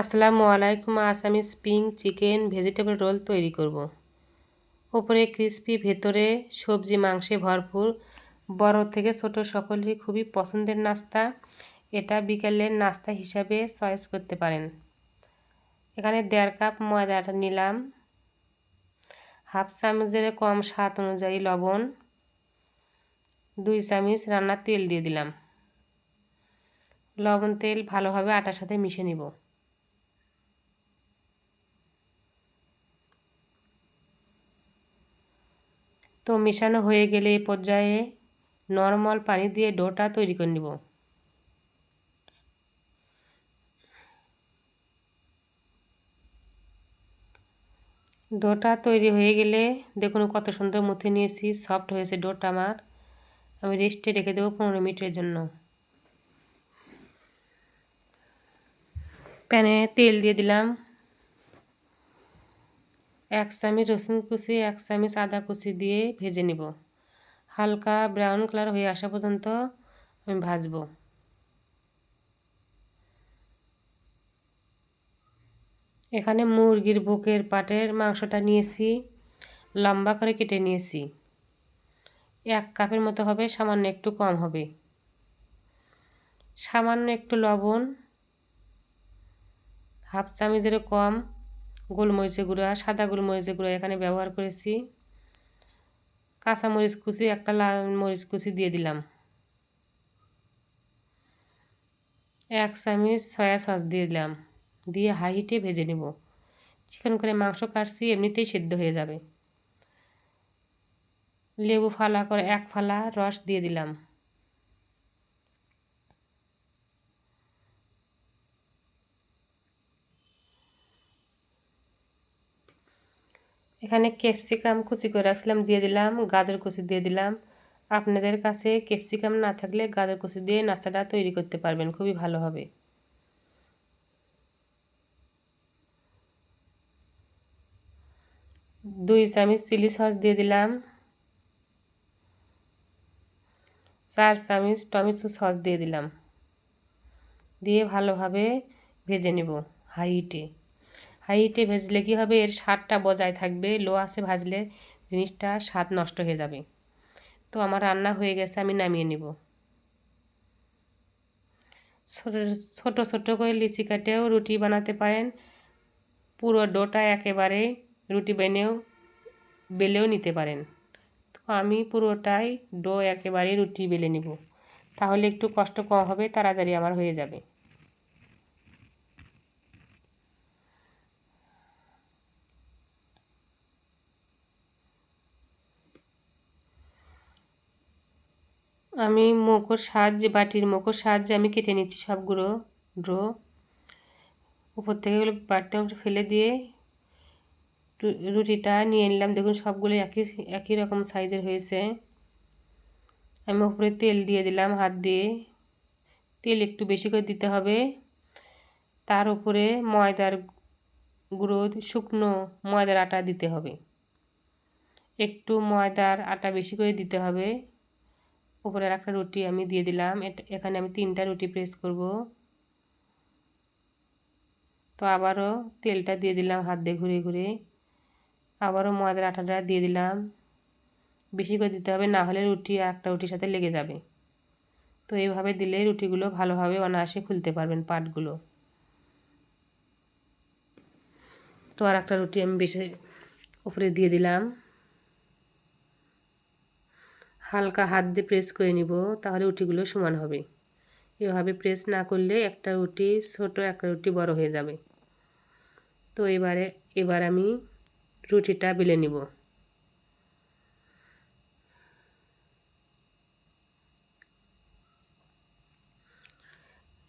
আসসালামু আলাইকুম, আজ আমি স্প্রিং চিকেন ভেজিটেবল রোল তৈরি করব। ওপরে ক্রিস্পি, ভেতরে সবজি, মাংসে ভরপুর। বড় থেকে ছোট সকলেরই খুবই পছন্দের নাস্তা। এটা বিকেলের নাস্তা হিসাবে চয়েস করতে পারেন। এখানে দেড় কাপ ময়দাটা নিলাম। হাফ চামচের কম স্বাদ অনুযায়ী লবণ। দুই চামচ রান্নার তেল দিয়ে দিলাম। লবণ তেল ভালোভাবে আটার সাথে মিশে নিব। তো মেশানো হয়ে গেলে এই পর্যায়ে নর্মাল পানি দিয়ে ডোটা তৈরি করে নিব। ডোটা তৈরি হয়ে গেলে দেখুন কত সুন্দর মুথে নিয়েছি, সফট হয়েছে ডোটা আমার। আমি রেস্টে রেখে দেবো পনেরো মিনিটের জন্য। প্যানে তেল দিয়ে দিলাম। এক চামচ রসুন কুচি, এক চামচ আদা কুচি দিয়ে ভেজে নেব। হালকা ব্রাউন কালার হয়ে আসা পর্যন্ত আমি ভাজব। এখানে মুরগির বুকের পাটের মাংসটা নিয়েছি, লম্বা করে কেটে নিয়েছি। এক কাপের মতো হবে, সামান্য একটু কম হবে। সামান্য একটু লবণ, হাফ চামচেরও কম। গোলমরিচের গুঁড়া সাদা গোলমরিচের গুঁড়া এখানে ব্যবহার করেছি। কাঁচা মরিচ কুচি, একটা লাল মরিচ কুচি দিয়ে দিলাম। এক চামচ সয়া সস দিয়ে দিলাম। দিয়ে হাই হিটে ভেজে নেব। চিকেন করে মাংস কাটছি, এমনিতেই সেদ্ধ হয়ে যাবে। লেবু ফালা করে এক ফালা রস দিয়ে দিলাম। এখানে ক্যাপসিকাম কুচি করে রাখছিলাম, দিয়ে দিলাম, গাজর কুচি দিয়ে দিলাম। আপনাদের কাছে ক্যাপসিকাম না থাকলে গাজর কুচি দিয়ে নাস্তাটা তৈরি করতে পারবেন, খুবই ভালো হবে। দুই চামচ চিলি সস দিয়ে দিলাম। চার চামচ টমেটো সস দিয়ে দিলাম। দিয়ে ভালোভাবে ভেজে নেব হাইটে। হাইটে ভেজলে কী হবে? এর স্বাদটা বজায় থাকবে। লো আসে ভাজলে জিনিসটা স্বাদ নষ্ট হয়ে যাবে। তো আমার রান্না হয়ে গেছে, আমি নামিয়ে নেব। ছোট ছোট করে লিচি কাটেও রুটি বানাতে পারেন। পুরো ডোটা একেবারে রুটি বেনেও, বেলেও নিতে পারেন। তো আমি পুরোটাই ডো একেবারে রুটি বেলে নিব। তাহলে একটু কষ্ট কম হবে, তাড়াতাড়ি আমার হয়ে যাবে। আমি মোকোর সাহায্যে, বাটির মোকোর সাহায্যে আমি কেটে নিচ্ছি সবগুলো ড্রো। উপর থেকে এগুলো বাড়তি অংশ ফেলে দিয়ে রুটিটা নিয়ে নিলাম। দেখুন সবগুলো একই একই রকম সাইজের হয়েছে। আমি উপরে তেল দিয়ে দিলাম হাত দিয়ে। তেল একটু বেশি করে দিতে হবে। তার উপরে ময়দার গুঁড়ো, শুকনো ময়দার আটা দিতে হবে। একটু ময়দার আটা বেশি করে দিতে হবে। উপরের একটা রুটি আমি দিয়ে দিলাম। এখানে আমি তিনটা রুটি প্রেস করব। তো আবারও তেলটা দিয়ে দিলাম হাত দিয়ে ঘুরে ঘুরে আবারও ময়দার আটাটা দিয়ে দিলাম। বেশি করে দিতে হবে, না হলে রুটি একটা রুটির সাথে লেগে যাবে। তো এইভাবে দিলে রুটিগুলো ভালোভাবে অনায়াসে খুলতে পারবেন পাটগুলো। তো আর একটা রুটি আমি বেশি উপরে দিয়ে দিলাম। হালকা হাত দিয়ে প্রেস করে নিব, তাহলে রুটিগুলো সমান হবে। এভাবে প্রেস না করলে একটা রুটি, ছোট একটা রুটি বড় হয়ে যাবে। তো এবারে, এবার আমি রুটিটা বেলে নিব।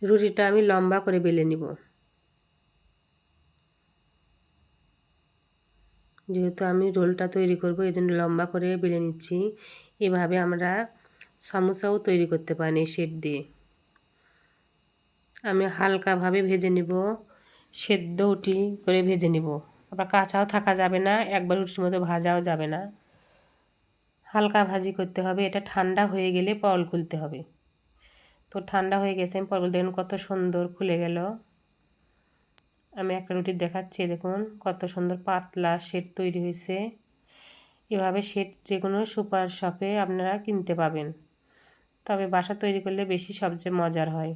রুটিটা আমি লম্বা করে বেলে নিব। যেহেতু আমি রোলটা তৈরি করব এই জন্য লম্বা করে বেলে নিচ্ছি। এভাবে আমরা সমোসাও তৈরি করতে পারি শেপ দিয়ে। আমি হালকাভাবে ভেজে নিব, সেদ্ধ উটি করে ভেজে নিব। আবার কাঁচাও থাকা যাবে না, একবার রুটির মতো ভাজাও যাবে না। হালকা ভাজি করতে হবে, এটা ঠান্ডা হয়ে গেলে পরল খুলতে হবে। তো ঠান্ডা হয়ে গেছে, আমি পরল দেখুন কত সুন্দর খুলে গেল। আমি একটা রুটি দেখাচ্ছি, দেখুন কত সুন্দর পাতলা শেড তৈরি হয়েছে। এভাবে শেড যে কোনো সুপার শপে আপনারা কিনতে পাবেন। তবে বাসা তৈরি করলে বেশি সবচেয়ে মজার হয়।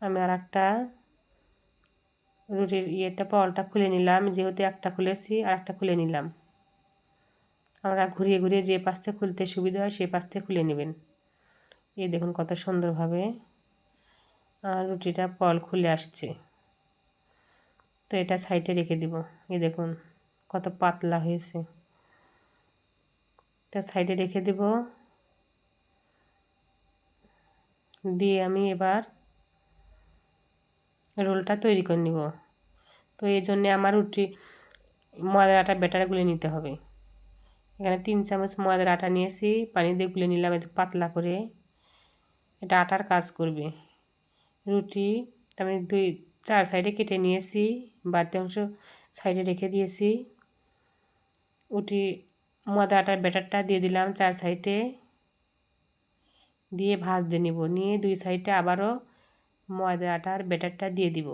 আমি আর একটা রুটির ইয়েটা পলটা খুলে নিলাম। যেহেতু একটা খুলেছি আর একটা খুলে নিলাম। আমরা ঘুরিয়ে ঘুরিয়ে যে পাশতে খুলতে সুবিধা হয় সেই পাশতে খুলে নেবেন। এই দেখুন কত সুন্দরভাবে রুটিটা পল খুলে আসছে। তো এটা সাইডে রেখে দিব। এই দেখুন কত পাতলা হয়েছে। তা সাইডে রেখে দেব। দিয়ে আমি এবার রোলটা তৈরি করে নিব। তো এই জন্যে আমার রুটি ময়দার আটা ব্যাটার গুলে নিতে হবে। এখানে তিন চামচ ময়দার আটা নিয়েছি, পানি দিয়ে গুলে নিলাম একটু পাতলা করে। এটা আটার কাজ করবে। রুটি আমি দুই চার সাইডে কেটে নিয়েছি, বাড়তি অংশ সাইডে রেখে দিয়েছি। উটি ময়দা আটার ব্যাটারটা দিয়ে দিলাম চার সাইডে। দিয়ে ভাজতে নিব, নিয়ে দুই সাইডে আবারও ময়দা আটার ব্যাটারটা দিয়ে দিব।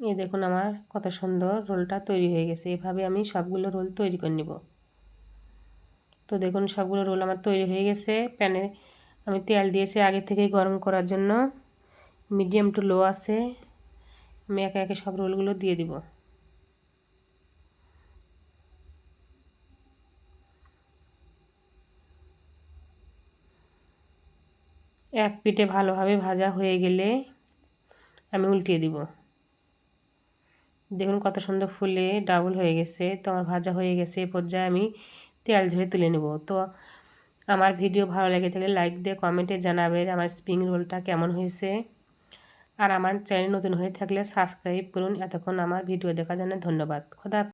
এ দেখুন আমার কত সুন্দর রোলটা তৈরি হয়ে গেছে, এভাবে আমি সবগুলো রোল তৈরি করে নিব। তো দেখুন সবগুলো রোল আমার তৈরি হয়ে গেছে, প্যানে আমি তেল দিয়েছি আগে থেকেই গরম করার জন্য মিডিয়াম টু লো আছে। আমি একে একে সব রোলগুলো দিয়ে দিব। এক পিঠে ভালোভাবে ভাজা হয়ে গেলে আমি উল্টিয়ে দিব। দেখুন কত সুন্দর ফুলে ডাবল হয়ে গেছে। তো আমার ভাজা হয়ে গেছে। এ পর্যায়ে আমি তেল ঝরে তুলে নেব। তো আমার ভিডিও ভালো লেগে থাকলে লাইক দিয়ে কমেন্টে জানাবেন আমার স্প্রিং রোলটা কেমন হয়েছে। আর আমার চ্যানেল নতুন হয়ে থাকলে সাবস্ক্রাইব করুন। এতক্ষণ আমার ভিডিও দেখার জন্য ধন্যবাদ। খোদা